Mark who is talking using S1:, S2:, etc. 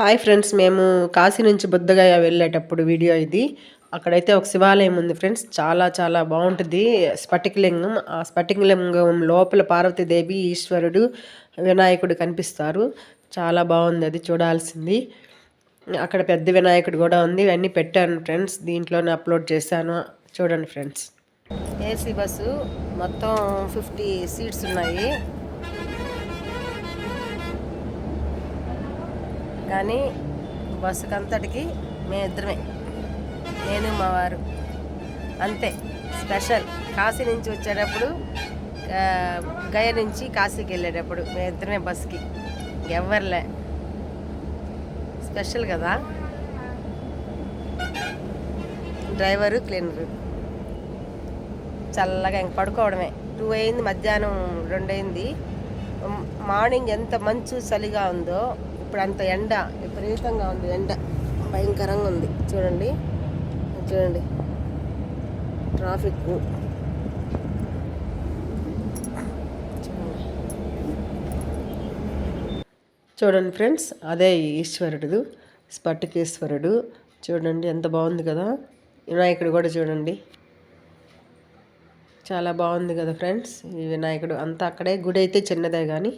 S1: Hi friends మేము కాశీ నుంచి బుద్ధగయ వెళ్ళేటప్పుడు వీడియో ఇది. అక్కడైతే ఒక శివాలయం ఉంది ఫ్రెండ్స్ చాలా చాలా బాగుంటుంది. స్ఫటికలింగం ఆ స్ఫటికలింగం లోపల పార్వతీదేవి ఈశ్వరుడు వినాయకుడు కనిపిస్తారు. చాలా బాగుంది అది చూడాల్సింది. అక్కడ పెద్ద వినాయకుడు కూడా ఉంది ఇవన్నీ పెట్టాను ఫ్రెండ్స్ దీంట్లోనే అప్లోడ్ చేశాను. చూడండి ఫ్రెండ్స్. ఏసీ బస్సు మొత్తం ఫిఫ్టీ సీట్స్ ఉన్నాయి. కానీ బస్సుకి అంతటికి మేమిద్దరమే. నేను మా వారు. అంతే. స్పెషల్. కాశీ నుంచి వచ్చేటప్పుడు గయ నుంచి కాశీకి వెళ్ళేటప్పుడు మేమిద్దరమే బస్సుకి. ఎవరిలే స్పెషల్ కదా? Driver cleaner. చల్లగా ఇంక పడుకోవడమే. టూ అయింది మధ్యాహ్నం రెండు అయింది మార్నింగ్ ఎంత మంచు చలిగా ఉందో ఇప్పుడు అంత ఎండ విపరీతంగా ఉంది ఎండ. భయంకరంగా ఉంది. చూడండి చూడండి. ట్రాఫిక్. చూడండి ఫ్రెండ్స్ అదే ఈశ్వరుడు స్ఫటికేశ్వరుడు చూడండి ఎంత బాగుంది కదా. వినాయకుడు కూడా చూడండి. చాలా బాగుంది కదా ఫ్రెండ్స్ ఈ వినాయకుడు. అంతా అక్కడే గుడి అయితే చిన్నదే కానీ